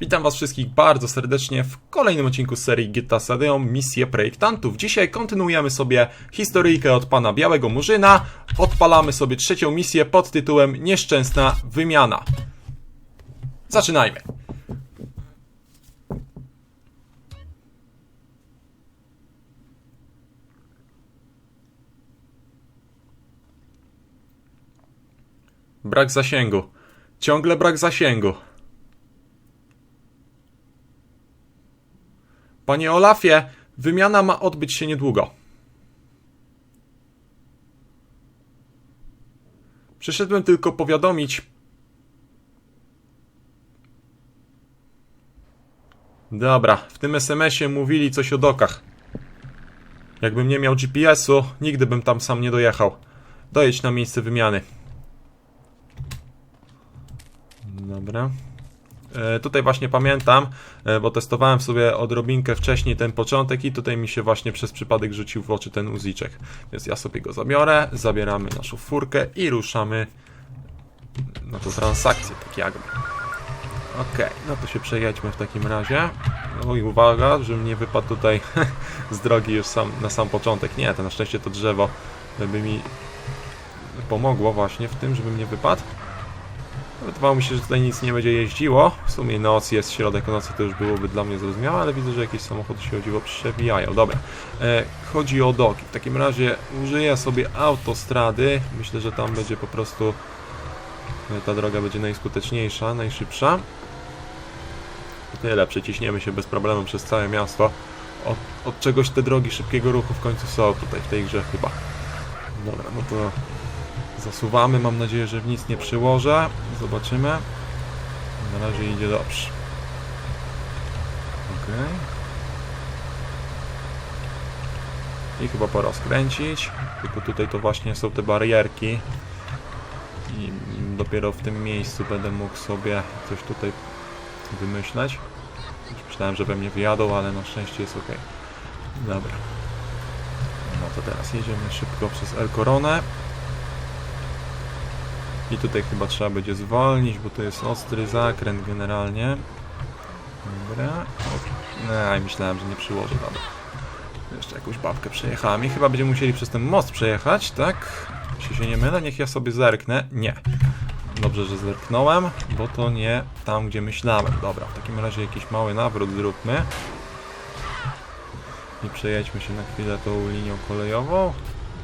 Witam Was wszystkich bardzo serdecznie w kolejnym odcinku serii San Andreas Misje Projektantów. Dzisiaj kontynuujemy sobie historyjkę od pana Białego Murzyna. Odpalamy sobie trzecią misję pod tytułem Nieszczęsna Wymiana. Zaczynajmy. Brak zasięgu. Ciągle brak zasięgu. Panie Olafie, wymiana ma odbyć się niedługo. Przyszedłem tylko powiadomić. Dobra, w tym SMS-ie mówili coś o dokach. Jakbym nie miał GPS-u, nigdy bym tam sam nie dojechał. Dojedź na miejsce wymiany. Dobra. E, tutaj właśnie pamiętam, e, bo testowałem sobie odrobinkę wcześniej ten początek i tutaj mi się właśnie przez przypadek rzucił w oczy ten uziczek. Więc ja sobie go zabiorę, zabieramy naszą furkę i ruszamy na tą transakcję, tak jakby. Okej, no to się przejedźmy w takim razie. No i uwaga, żebym nie wypadł tutaj z drogi już sam, na sam początek. Nie, to na szczęście to drzewo by mi pomogło właśnie w tym, żebym nie wypadł. Wydawało mi się, że tutaj nic nie będzie jeździło. W sumie noc jest, środek nocy to już byłoby dla mnie zrozumiałe, ale widzę, że jakieś samochody się o dziwo przewijają. Dobra, e, chodzi o doki. W takim razie użyję sobie autostrady. Myślę, że tam będzie po prostu e, ta droga będzie najskuteczniejsza, najszybsza. Tyle, przeciśniemy się bez problemu przez całe miasto. Od, od czegoś te drogi szybkiego ruchu w końcu są tutaj w tej grze chyba. Dobra, no to Zasuwamy, mam nadzieję, że w nic nie przyłożę. Zobaczymy. Na razie idzie dobrze. Ok. I chyba pora skręcić. Tylko tutaj to właśnie są te barierki. I dopiero w tym miejscu będę mógł sobie coś tutaj wymyśleć. Myślałem, że we mnie wyjadą, ale na szczęście jest ok. Dobra. No to teraz jedziemy szybko przez El Coronę. I tutaj chyba trzeba będzie zwolnić, bo to jest ostry zakręt generalnie. Dobra. No, myślałem, że nie przyłożę. Dobra. Jeszcze jakąś babkę przejechałem i chyba będziemy musieli przez ten most przejechać, tak? Jeśli się nie mylę, niech ja sobie zerknę. Nie. Dobrze, że zerknąłem, bo to nie tam, gdzie myślałem. Dobra, w takim razie jakiś mały nawrót zróbmy. I przejedźmy się na chwilę tą linią kolejową.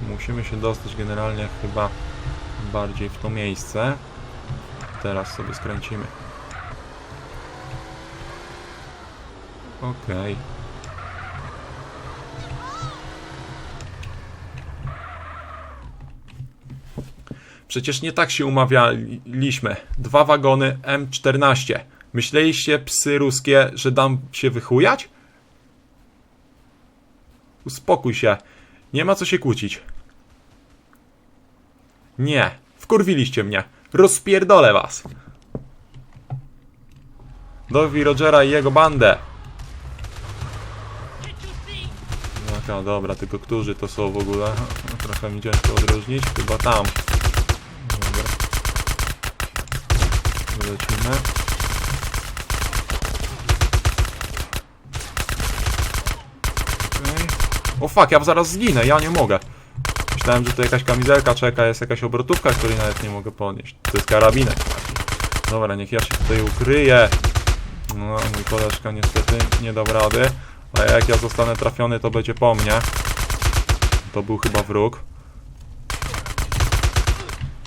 Musimy się dostać generalnie chyba bardziej w to miejsce. Teraz sobie skręcimy. Okej. Przecież nie tak się umawialiśmy. Dwa wagony M14. Myśleliście, psy ruskie, że dam się wychujać? Uspokój się. Nie ma co się kłócić. Nie, wkurwiliście mnie. Rozpierdolę was. Dowi Rogera i jego bandę. Jaka, dobra, tylko którzy to są w ogóle? No, trochę mi ciężko odróżnić. Chyba tam. Dobra. Lecimy. O fuck, ja zaraz zginę, ja nie mogę. Myślałem, że to jakaś kamizelka czeka, jest jakaś obrotówka, której nawet nie mogę podnieść. To jest karabinek. Dobra, niech ja się tutaj ukryję. No, mój koleżka niestety nie dał rady. A jak ja zostanę trafiony, to będzie po mnie. To był chyba wróg.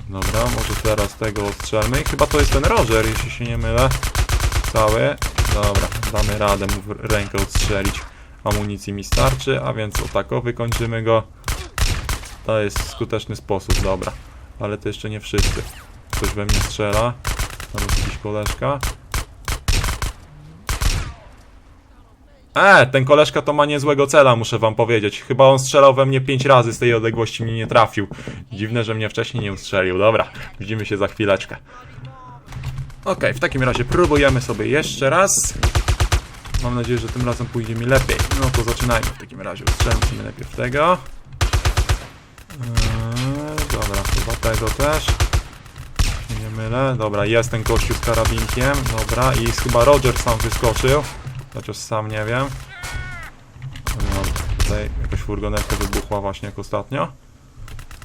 Dobra, może teraz tego odstrzelmy. I chyba to jest ten Roger, jeśli się nie mylę. Cały. Dobra, damy radę mu rękę odstrzelić. Amunicji mi starczy, a więc o tako wykończymy go. To jest skuteczny sposób, dobra. Ale to jeszcze nie wszyscy. Ktoś we mnie strzela. Jest jakiś koleżka. E, ten koleżka to ma niezłego cela, muszę wam powiedzieć. Chyba on strzelał we mnie 5 razy z tej odległości, mnie nie trafił. Dziwne, że mnie wcześniej nie ustrzelił. Dobra, widzimy się za chwileczkę. Okej, w takim razie próbujemy sobie jeszcze raz. Mam nadzieję, że tym razem pójdzie mi lepiej. No to zaczynajmy w takim razie. Ustrzelmy najpierw tego. Eee, dobra, chyba tego też. Nie mylę. Dobra, jest ten gościu z karabinkiem. Dobra, i chyba Roger sam wyskoczył. Chociaż sam nie wiem. Tutaj jakaś furgonetka wybuchła właśnie jak ostatnio.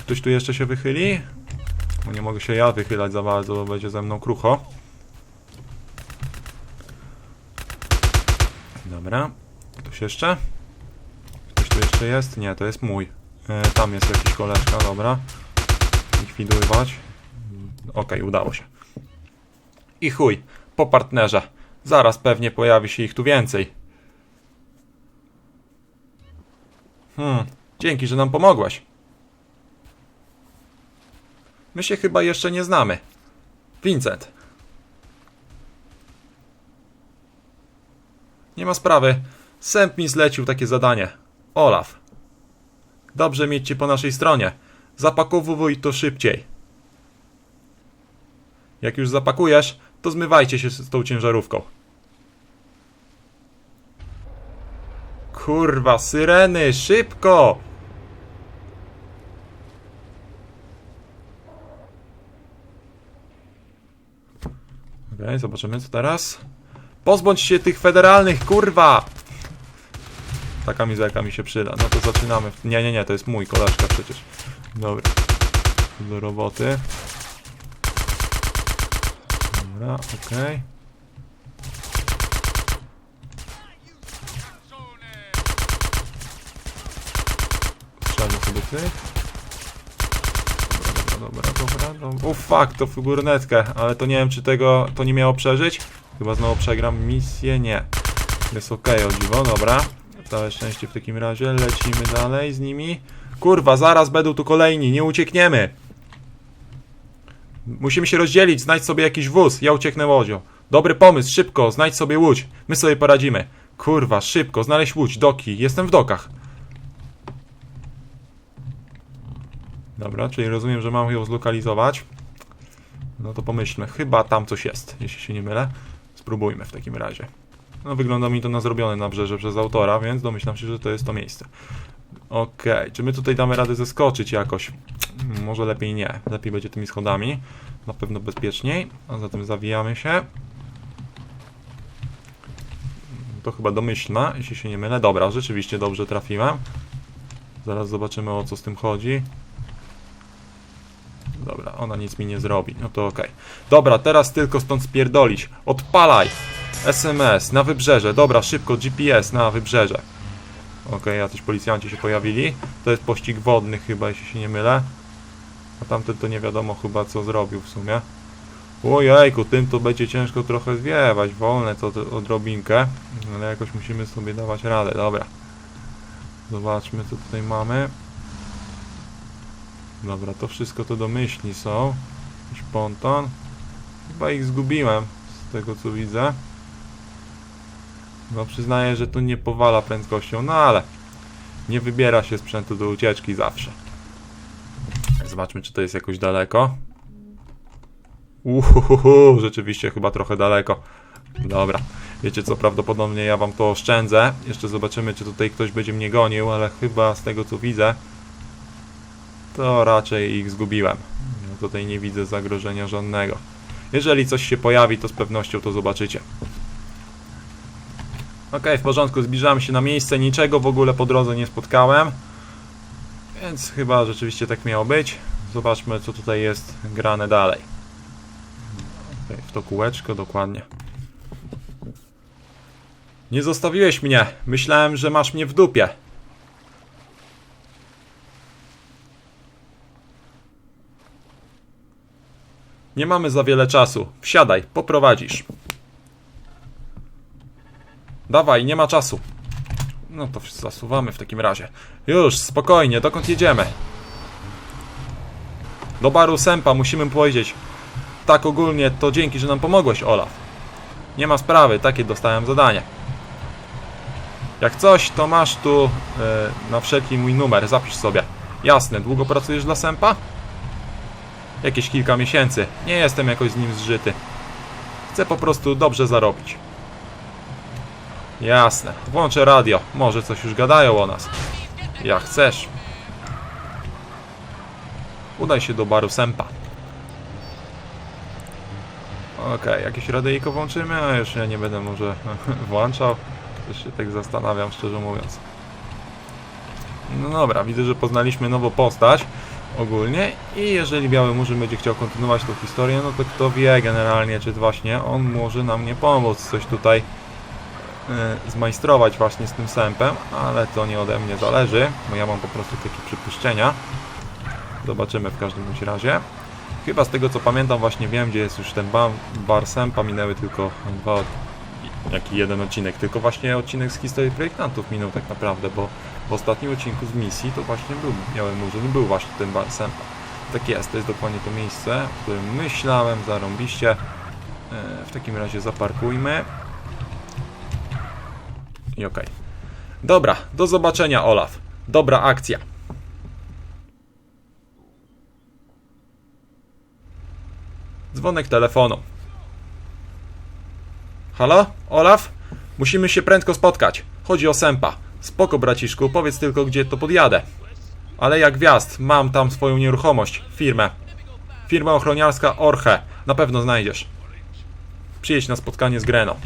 Ktoś tu jeszcze się wychyli? Bo nie mogę się ja wychylać za bardzo, bo będzie ze mną krucho. Dobra. Ktoś jeszcze? Ktoś tu jeszcze jest? Nie, to jest mój. E, tam jest jakiś koleżka, dobra. Likwidować. Okej, udało się. I chuj, po partnerze. Zaraz pewnie pojawi się ich tu więcej. Hmm, dzięki, że nam pomogłeś. My się chyba jeszcze nie znamy. Vincent. Nie ma sprawy. Sęp mi zlecił takie zadanie. Olaf. Dobrze mieć cię po naszej stronie. Zapakowuj to szybciej. Jak już zapakujesz, to zmywajcie się z tą ciężarówką. Kurwa, syreny, szybko! Okej, zobaczymy co teraz. Pozbądź się tych federalnych, kurwa! Taka mizerka mi się przyda. No to zaczynamy. Nie, nie, nie, to jest mój koleżka przecież. Dobra. Do roboty. Dobra, okej. Strzelmy sobie tych. Dobra, dobra, dobra, dobra. Fuck, to figurnetkę, ale to nie wiem czy tego, to nie miało przeżyć. Chyba znowu przegram misję, nie. Jest okej, o dziwo, dobra. Całe szczęście w takim razie, lecimy dalej z nimi. Kurwa, zaraz będą tu kolejni, nie uciekniemy. Musimy się rozdzielić, znajdź sobie jakiś wóz, ja ucieknę łodzią. Dobry pomysł, szybko, znajdź sobie łódź, my sobie poradzimy. Kurwa, szybko, znaleźć łódź, doki, jestem w dokach. Dobra, czyli rozumiem, że mam ją zlokalizować. No to pomyślmy, chyba tam coś jest, jeśli się nie mylę. Spróbujmy w takim razie. No wygląda mi to na zrobione na brzeże przez autora, więc domyślam się, że to jest to miejsce. Okej, czy my tutaj damy radę zeskoczyć jakoś? Hmm, Może lepiej nie. Lepiej będzie tymi schodami. Na pewno bezpieczniej. A zatem zawijamy się. To chyba domyślna, jeśli się nie mylę. Dobra, rzeczywiście dobrze trafiłem. Zaraz zobaczymy o co z tym chodzi. Dobra, ona nic mi nie zrobi. No to okej. Dobra, teraz tylko stąd spierdolić. Odpalaj! SMS na wybrzeże. Dobra, szybko GPS na wybrzeże. Okej, jacyś policjanci się pojawili. To jest pościg wodny chyba, jeśli się nie mylę. A tamten to nie wiadomo chyba co zrobił w sumie. Ojejku, tym to będzie ciężko trochę zwiewać. Wolne to, to odrobinkę. Ale jakoś musimy sobie dawać radę. Dobra. Zobaczmy co tutaj mamy. Dobra, to wszystko to domyślni są. Jakiś ponton. Chyba ich zgubiłem z tego co widzę. No przyznaję, że tu nie powala prędkością, no ale nie wybiera się sprzętu do ucieczki zawsze. Zobaczmy, czy to jest jakoś daleko. Uhuhu, rzeczywiście chyba trochę daleko. Dobra. Wiecie co, prawdopodobnie ja wam to oszczędzę. Jeszcze zobaczymy, czy tutaj ktoś będzie mnie gonił, ale chyba z tego co widzę, to raczej ich zgubiłem. Ja tutaj nie widzę zagrożenia żadnego. Jeżeli coś się pojawi, to z pewnością to zobaczycie. Okej, w porządku, zbliżamy się na miejsce, niczego w ogóle po drodze nie spotkałem. Więc chyba rzeczywiście tak miało być. Zobaczmy, co tutaj jest grane dalej. Okej, w to kółeczko, dokładnie. Nie zostawiłeś mnie. Myślałem, że masz mnie w dupie. Nie mamy za wiele czasu. Wsiadaj, poprowadzisz. Dawaj, nie ma czasu. No to zasuwamy w takim razie. Już, spokojnie, dokąd jedziemy? Do baru Sępa musimy powiedzieć. Tak ogólnie to dzięki, że nam pomogłeś, Olaf. Nie ma sprawy, takie dostałem zadanie. Jak coś, to masz tu e, na wszelki mój numer, zapisz sobie. Jasne, długo pracujesz dla Sępa? Jakieś kilka miesięcy. Nie jestem jakoś z nim zżyty. Chcę po prostu dobrze zarobić. Jasne. Włączę radio. Może coś już gadają o nas. Jak chcesz. Udaj się do baru Sempa. Okej, jakieś radyjko włączymy, a już ja nie będę może włączał. Też się tak zastanawiam, szczerze mówiąc. No dobra, widzę, że poznaliśmy nową postać ogólnie i jeżeli Biały Murzyn będzie chciał kontynuować tą historię, no to kto wie generalnie, czy właśnie on może nam nie pomóc coś tutaj zmajstrować właśnie z tym sępem, ale to nie ode mnie zależy, bo ja mam po prostu takie przypuszczenia. Zobaczymy w każdym bądź razie. Chyba z tego co pamiętam właśnie wiem, gdzie jest już ten bar, bar sępa, minęły tylko dwa, jaki jeden odcinek, tylko właśnie odcinek z historii projektantów minął tak naprawdę, bo w ostatnim odcinku z misji to właśnie był Biały Murzyn, był właśnie ten bar sępa. Tak jest, to jest dokładnie to miejsce, w którym myślałem, zarąbiście. E, W takim razie zaparkujmy. Okej. Dobra, do zobaczenia Olaf. Dobra akcja. Dzwonek telefonu. Halo? Olaf? Musimy się prędko spotkać. Chodzi o Sępa. Spoko, braciszku, powiedz tylko, gdzie to podjadę. Ale jak gwiazd, mam tam swoją nieruchomość, firmę. Firma ochroniarska Orche. Na pewno znajdziesz. Przyjedź na spotkanie z Greno.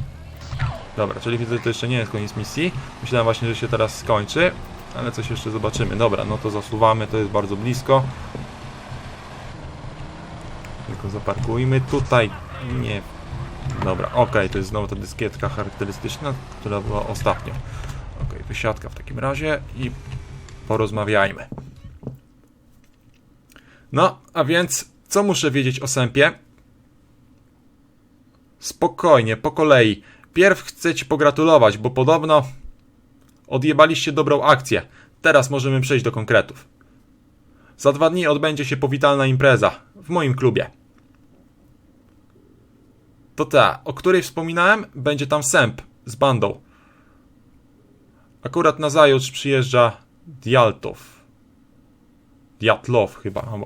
Dobra, czyli widzę, że to jeszcze nie jest koniec misji. Myślałem właśnie, że się teraz skończy, ale coś jeszcze zobaczymy. Dobra, no to zasuwamy, to jest bardzo blisko. Tylko zaparkujmy tutaj. Nie. Dobra, okej, to jest znowu ta dyskietka charakterystyczna, która była ostatnio. Okej, wysiadka w takim razie i porozmawiajmy. No, a więc co muszę wiedzieć o sępie? Spokojnie, po kolei. Pierw chcę ci pogratulować, bo podobno odjebaliście dobrą akcję. Teraz możemy przejść do konkretów. Za dwa dni odbędzie się powitalna impreza w moim klubie. To ta, o której wspominałem, będzie tam sęp z bandą. Akurat na zajutrz przyjeżdża Dialtow. Diatlow chyba.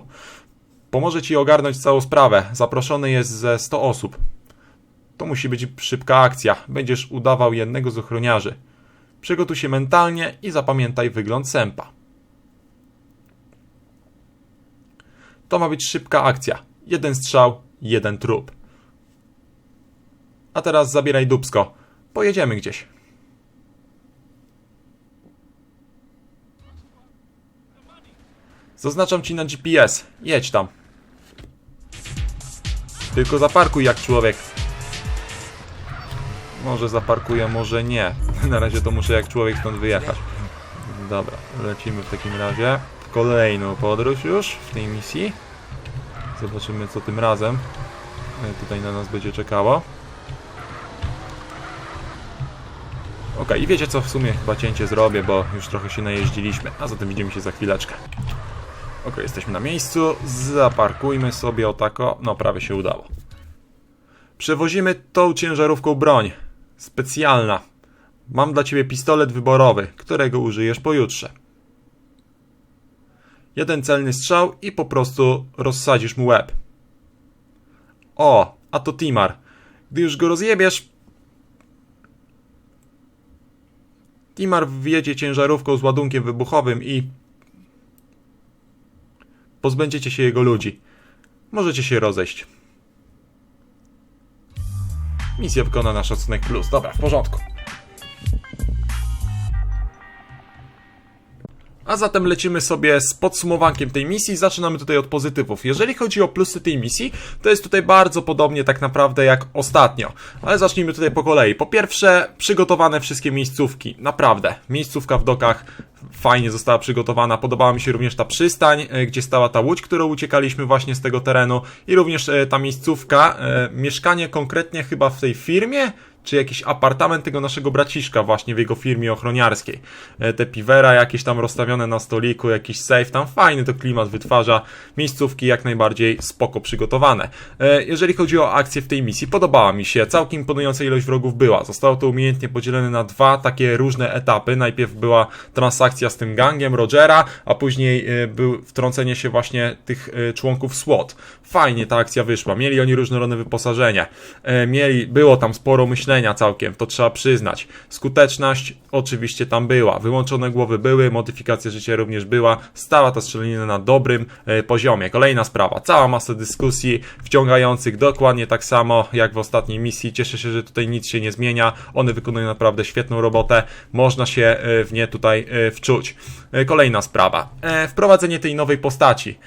Pomoże ci ogarnąć całą sprawę. Zaproszony jest ze 100 osób. To musi być szybka akcja. Będziesz udawał jednego z ochroniarzy. Przygotuj się mentalnie i zapamiętaj wygląd sępa. To ma być szybka akcja. Jeden strzał, jeden trup. A teraz zabieraj dubsko. Pojedziemy gdzieś. Zaznaczam ci na GPS. Jedź tam. Tylko zaparkuj jak człowiek. Może zaparkuję, może nie. Na razie to muszę jak człowiek stąd wyjechać. Dobra, lecimy w takim razie. Kolejną podróż już w tej misji. Zobaczymy co tym razem e, tutaj na nas będzie czekało. Ok, i wiecie co, w sumie chyba cięcie zrobię, bo już trochę się najeździliśmy, a zatem widzimy się za chwileczkę. Ok, jesteśmy na miejscu, zaparkujmy sobie o tako, no prawie się udało. Przewozimy tą ciężarówką broń. Specjalna. Mam dla ciebie pistolet wyborowy, którego użyjesz pojutrze. Jeden celny strzał i po prostu rozsadzisz mu łeb. O, a to Timar. Gdy już go rozjebiesz... Timar wjedzie ciężarówką z ładunkiem wybuchowym i... Pozbędziecie się jego ludzi. Możecie się rozejść. Misja wykona na szacunek plus. Dobra, w porządku. A zatem lecimy sobie z podsumowankiem tej misji. Zaczynamy tutaj od pozytywów. Jeżeli chodzi o plusy tej misji, to jest tutaj bardzo podobnie tak naprawdę jak ostatnio. Ale zacznijmy tutaj po kolei. Po pierwsze, przygotowane wszystkie miejscówki. Naprawdę. Miejscówka w dokach fajnie została przygotowana. Podobała mi się również ta przystań, e, gdzie stała ta łódź, którą uciekaliśmy właśnie z tego terenu. I również e, ta miejscówka, e, mieszkanie konkretnie chyba w tej firmie, czy jakiś apartament tego naszego braciszka właśnie w jego firmie ochroniarskiej. E, Te piwera jakieś tam rozstawione na stoliku, jakiś safe, tam fajny to klimat wytwarza, miejscówki jak najbardziej spoko przygotowane. E, Jeżeli chodzi o akcję w tej misji, podobała mi się, całkiem imponująca ilość wrogów była. Zostało to umiejętnie podzielone na dwa takie różne etapy. Najpierw była transakcja z tym gangiem Rogera, a później e, był wtrącenie się właśnie tych członków SWAT. Fajnie ta akcja wyszła, mieli oni różnorodne wyposażenie, mieli, było tam sporo myślenia, szalenia całkiem, to trzeba przyznać. Skuteczność oczywiście tam była, wyłączone głowy były, modyfikacja życia również była, stała ta strzelanina na dobrym e, poziomie. Kolejna sprawa, cała masa dyskusji wciągających dokładnie tak samo jak w ostatniej misji. Cieszę się, że tutaj nic się nie zmienia, one wykonują naprawdę świetną robotę, można się e, w nie tutaj e, wczuć. Kolejna sprawa, wprowadzenie tej nowej postaci.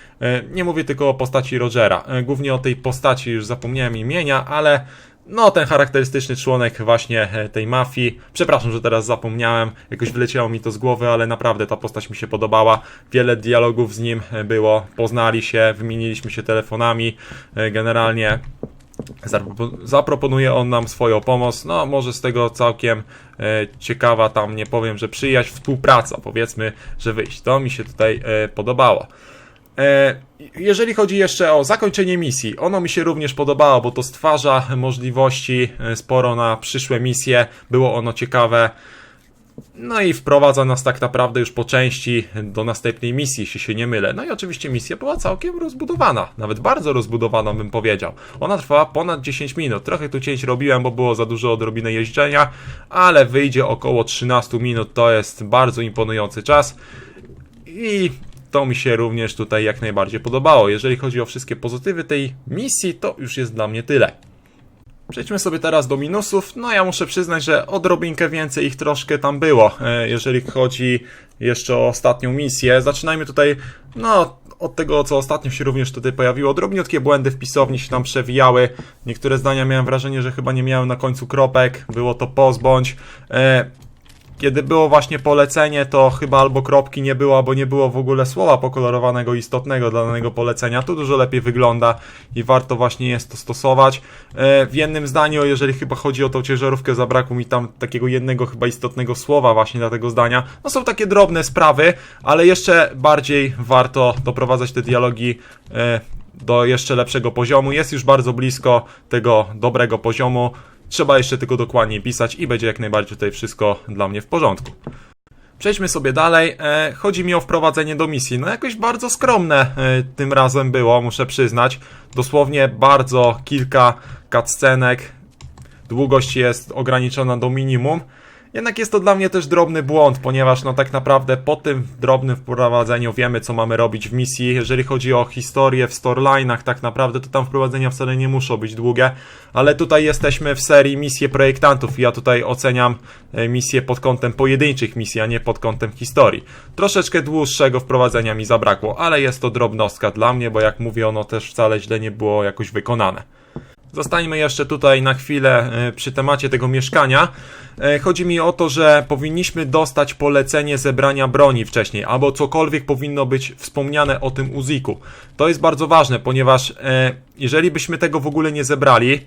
Nie mówię tylko o postaci Rogera, głównie o tej postaci, już zapomniałem imienia, ale no, ten charakterystyczny członek właśnie e, tej mafii. Przepraszam, że teraz zapomniałem, jakoś wyleciało mi to z głowy, ale naprawdę ta postać mi się podobała. Wiele dialogów z nim e, było, poznali się, wymieniliśmy się telefonami. E, Generalnie zapropo- zaproponuje on nam swoją pomoc. No, może z tego całkiem ciekawa, tam nie powiem, że przyjaźń, współpraca, powiedzmy, że wyjść. To mi się tutaj podobało. E, Jeżeli chodzi jeszcze o zakończenie misji, ono mi się również podobało, bo to stwarza możliwości e, sporo na przyszłe misje. Było ono ciekawe. No i wprowadza nas tak naprawdę już po części do następnej misji, jeśli się nie mylę. No i oczywiście misja była całkiem rozbudowana, nawet bardzo rozbudowana bym powiedział. Ona trwała ponad 10 minut. Trochę tu cięć robiłem, bo było za dużo odrobiny jeżdżenia, ale wyjdzie około 13 minut, to jest bardzo imponujący czas. I to mi się również tutaj jak najbardziej podobało. Jeżeli chodzi o wszystkie pozytywy tej misji, to już jest dla mnie tyle. Przejdźmy sobie teraz do minusów. No ja muszę przyznać, że odrobinkę więcej ich troszkę tam było, e, jeżeli chodzi jeszcze o ostatnią misję. Zaczynajmy tutaj, no, od tego, co ostatnio się również tutaj pojawiło. Drobniutkie błędy w pisowni się tam przewijały. Niektóre zdania miałem wrażenie, że chyba nie miały na końcu kropek. Było to pozbądź. Kiedy było właśnie polecenie, to chyba albo kropki nie było, albo nie było w ogóle słowa pokolorowanego istotnego dla danego polecenia. Tu dużo lepiej wygląda i warto właśnie jest to stosować. E, W jednym zdaniu, jeżeli chyba chodzi o tą ciężarówkę, zabrakło mi tam takiego jednego chyba istotnego słowa właśnie dla tego zdania. No są takie drobne sprawy, ale jeszcze bardziej warto doprowadzać te dialogi e, do jeszcze lepszego poziomu. Jest już bardzo blisko tego dobrego poziomu. Trzeba jeszcze tylko dokładnie pisać i będzie jak najbardziej tutaj wszystko dla mnie w porządku. Przejdźmy sobie dalej. E, chodzi mi o wprowadzenie do misji. No jakoś bardzo skromne e, tym razem było, muszę przyznać. Dosłownie bardzo kilka cutscenek. Długość jest ograniczona do minimum. Jednak jest to dla mnie też drobny błąd, ponieważ no tak naprawdę po tym drobnym wprowadzeniu wiemy co mamy robić w misji. Jeżeli chodzi o historię w storylinach, tak naprawdę to tam wprowadzenia wcale nie muszą być długie, ale tutaj jesteśmy w serii misje projektantów i ja tutaj oceniam e, misje pod kątem pojedynczych misji, a nie pod kątem historii. Troszeczkę dłuższego wprowadzenia mi zabrakło, ale jest to drobnostka dla mnie, bo jak mówię, ono też wcale źle nie było jakoś wykonane. Zostańmy jeszcze tutaj na chwilę e, przy temacie tego mieszkania. E, Chodzi mi o to, że powinniśmy dostać polecenie zebrania broni wcześniej, albo cokolwiek powinno być wspomniane o tym Uziku. To jest bardzo ważne, ponieważ e, jeżeli byśmy tego w ogóle nie zebrali,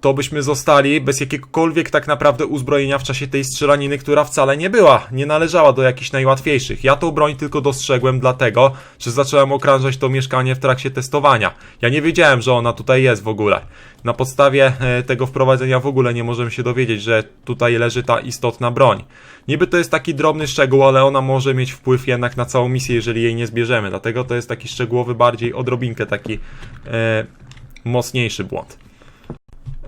to byśmy zostali bez jakiegokolwiek tak naprawdę uzbrojenia w czasie tej strzelaniny, która wcale nie była, nie należała do jakichś najłatwiejszych. Ja tą broń tylko dostrzegłem dlatego, że zacząłem okrążać to mieszkanie w trakcie testowania. Ja nie wiedziałem, że ona tutaj jest w ogóle. Na podstawie e, tego wprowadzenia w ogóle nie możemy się dowiedzieć, że tutaj leży ta istotna broń. Niby to jest taki drobny szczegół, ale ona może mieć wpływ jednak na całą misję, jeżeli jej nie zbierzemy. Dlatego to jest taki szczegółowy, bardziej odrobinkę taki e, mocniejszy błąd.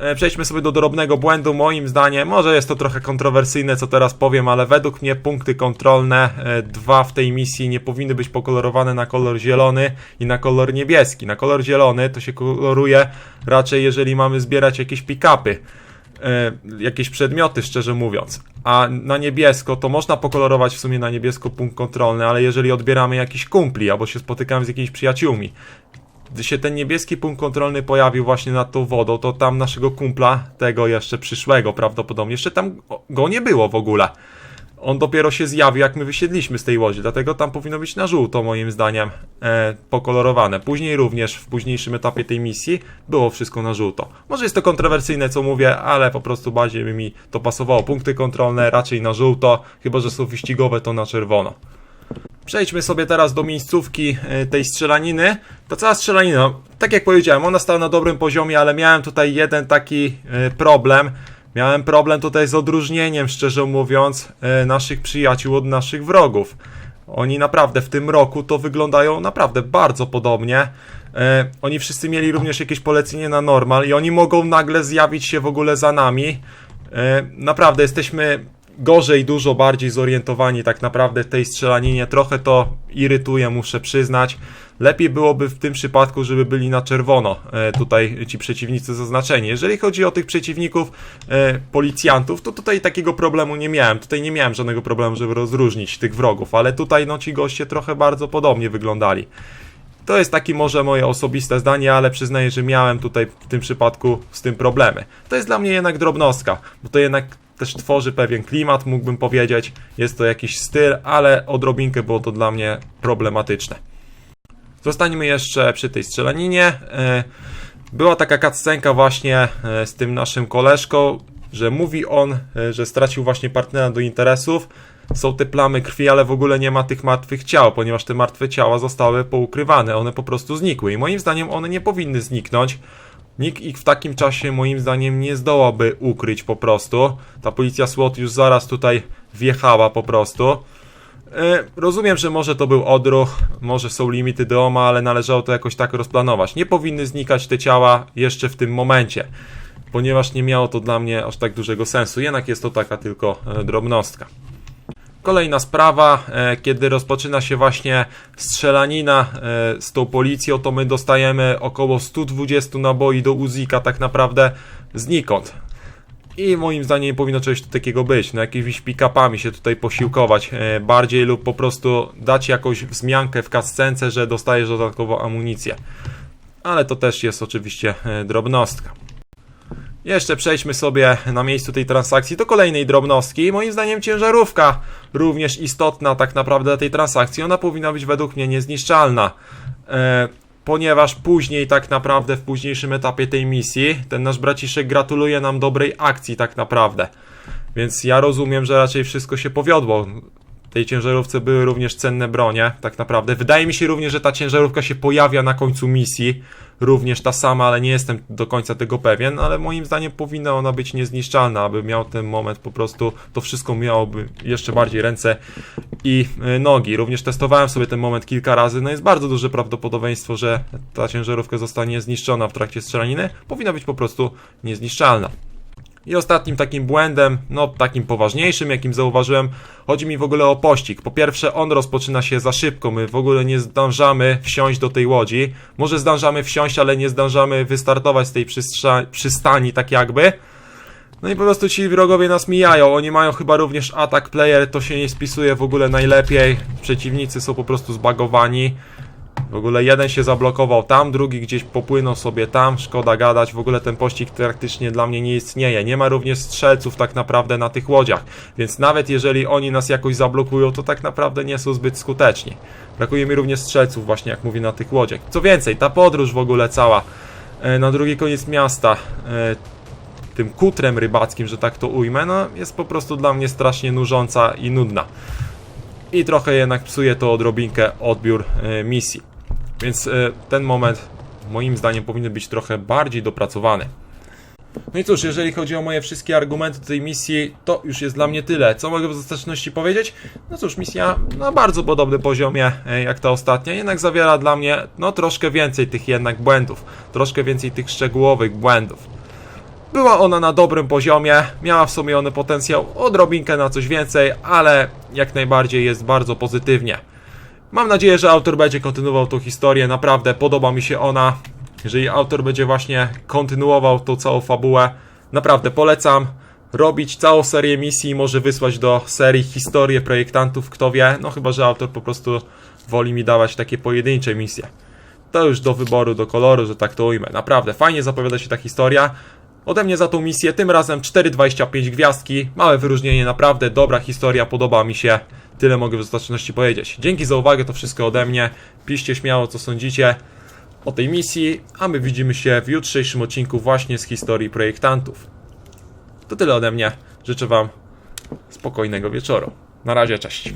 E, Przejdźmy sobie do drobnego błędu. Moim zdaniem, może jest to trochę kontrowersyjne, co teraz powiem, ale według mnie punkty kontrolne, e, dwa w tej misji, nie powinny być pokolorowane na kolor zielony i na kolor niebieski. Na kolor zielony to się koloruje raczej, jeżeli mamy zbierać jakieś pick-upy. e, Jakieś przedmioty, szczerze mówiąc. A na niebiesko to można pokolorować w sumie na niebiesko punkt kontrolny, ale jeżeli odbieramy jakiś kumpli albo się spotykamy z jakimiś przyjaciółmi, gdy się ten niebieski punkt kontrolny pojawił właśnie nad tą wodą, to tam naszego kumpla, tego jeszcze przyszłego prawdopodobnie, jeszcze tam go nie było w ogóle. On dopiero się zjawił, jak my wysiedliśmy z tej łodzi, dlatego tam powinno być na żółto, moim zdaniem, e, pokolorowane. Później również, w późniejszym etapie tej misji, było wszystko na żółto. Może jest to kontrowersyjne, co mówię, ale po prostu bardziej mi to pasowało. Punkty kontrolne raczej na żółto, chyba że są wyścigowe, to na czerwono. Przejdźmy sobie teraz do miejscówki e, tej strzelaniny. Ta cała strzelanina, tak jak powiedziałem, ona stała na dobrym poziomie, ale miałem tutaj jeden taki e, problem. Miałem problem tutaj z odróżnieniem, szczerze mówiąc, e, naszych przyjaciół od naszych wrogów. Oni naprawdę w tym roku to wyglądają naprawdę bardzo podobnie. Oni wszyscy mieli również jakieś polecenie na normal i oni mogą nagle zjawić się w ogóle za nami Naprawdę jesteśmy gorzej, dużo bardziej zorientowani tak naprawdę w tej strzelaninie. Trochę to irytuje, muszę przyznać. Lepiej byłoby w tym przypadku, żeby byli na czerwono e, tutaj ci przeciwnicy zaznaczeni. Jeżeli chodzi o tych przeciwników e, policjantów, to tutaj takiego problemu nie miałem. Tutaj nie miałem żadnego problemu, żeby rozróżnić tych wrogów, ale tutaj no ci goście trochę bardzo podobnie wyglądali. To jest takie może moje osobiste zdanie, ale przyznaję, że miałem tutaj w tym przypadku z tym problemy. To jest dla mnie jednak drobnostka, bo to jednak też tworzy pewien klimat, mógłbym powiedzieć. Jest to jakiś styl, ale odrobinkę było to dla mnie problematyczne. Zostańmy jeszcze przy tej strzelaninie. E, Była taka cutscenka właśnie e, z tym naszym koleżką, że mówi on, e, że stracił właśnie partnera do interesów. Są te plamy krwi, ale w ogóle nie ma tych martwych ciał, ponieważ te martwe ciała zostały poukrywane, one po prostu znikły i moim zdaniem one nie powinny zniknąć. Nikt ich w takim czasie moim zdaniem nie zdołałby ukryć po prostu. Ta policja SWAT już zaraz tutaj wjechała po prostu. E, Rozumiem, że może to był odruch, może są limity DOMA, ale należało to jakoś tak rozplanować. Nie powinny znikać te ciała jeszcze w tym momencie, ponieważ nie miało to dla mnie aż tak dużego sensu. Jednak jest to taka tylko e, drobnostka. Kolejna sprawa, e, kiedy rozpoczyna się właśnie strzelanina e, z tą policją, to my dostajemy około 120 naboi do Uzika tak naprawdę znikąd. I moim zdaniem nie powinno czegoś takiego być. No jakimiś pick-upami się tutaj posiłkować e, bardziej lub po prostu dać jakąś wzmiankę w kascence, że dostajesz dodatkową amunicję. Ale to też jest oczywiście drobnostka. Jeszcze przejdźmy sobie na miejscu tej transakcji do kolejnej drobnostki. Moim zdaniem ciężarówka również istotna tak naprawdę dla tej transakcji. Ona powinna być według mnie niezniszczalna. E, ponieważ później tak naprawdę w późniejszym etapie tej misji ten nasz braciszek gratuluje nam dobrej akcji tak naprawdę. Więc ja rozumiem, że raczej wszystko się powiodło. Tej ciężarówce były również cenne bronie, tak naprawdę. Wydaje mi się również, że ta ciężarówka się pojawia na końcu misji. Również ta sama, ale nie jestem do końca tego pewien, ale moim zdaniem powinna ona być niezniszczalna, aby miał ten moment po prostu, to wszystko miałoby jeszcze bardziej ręce i y, nogi. Również testowałem sobie ten moment kilka razy, no jest bardzo duże prawdopodobieństwo, że ta ciężarówka zostanie zniszczona w trakcie strzelaniny. Powinna być po prostu niezniszczalna. I ostatnim takim błędem, no takim poważniejszym, jakim zauważyłem, chodzi mi w ogóle o pościg. Po pierwsze, on rozpoczyna się za szybko, my w ogóle nie zdążamy wsiąść do tej łodzi. Może zdążamy wsiąść, ale nie zdążamy wystartować z tej przystani, tak jakby. No i po prostu ci wrogowie nas mijają. Oni mają chyba również atak player, to się nie spisuje w ogóle najlepiej. Przeciwnicy są po prostu zbagowani. W ogóle jeden się zablokował tam, drugi gdzieś popłynął sobie tam, szkoda gadać, w ogóle ten pościg praktycznie dla mnie nie istnieje. Nie ma również strzelców tak naprawdę na tych łodziach, więc nawet jeżeli oni nas jakoś zablokują, to tak naprawdę nie są zbyt skuteczni. Brakuje mi również strzelców właśnie, jak mówię, na tych łodziach. Co więcej, ta podróż w ogóle cała e, na drugi koniec miasta, e, tym kutrem rybackim, że tak to ujmę, no jest po prostu dla mnie strasznie nużąca i nudna. I trochę jednak psuje to odrobinkę odbiór e, misji. Więc e, ten moment moim zdaniem powinien być trochę bardziej dopracowany. No i cóż, jeżeli chodzi o moje wszystkie argumenty do tej misji, to już jest dla mnie tyle. Co mogę w ostateczności powiedzieć? No cóż, misja na bardzo podobnym poziomie e, jak ta ostatnia, jednak zawiera dla mnie no troszkę więcej tych jednak błędów, troszkę więcej tych szczegółowych błędów. Była ona na dobrym poziomie, miała w sumie one potencjał odrobinkę na coś więcej, ale jak najbardziej jest bardzo pozytywnie. Mam nadzieję, że autor będzie kontynuował tą historię, naprawdę podoba mi się ona. Jeżeli autor będzie właśnie kontynuował tą całą fabułę, naprawdę polecam robić całą serię misji, może wysłać do serii historię projektantów, kto wie, no chyba, że autor po prostu woli mi dawać takie pojedyncze misje. To już do wyboru, do koloru, że tak to ujmę. Naprawdę, fajnie zapowiada się ta historia. Ode mnie za tą misję, tym razem 4,25 gwiazdki. Małe wyróżnienie, naprawdę dobra historia, podoba mi się. Tyle mogę w ostateczności powiedzieć. Dzięki za uwagę, to wszystko ode mnie. Piszcie śmiało, co sądzicie o tej misji, a my widzimy się w jutrzejszym odcinku właśnie z historii projektantów. To tyle ode mnie. Życzę Wam spokojnego wieczoru. Na razie, cześć.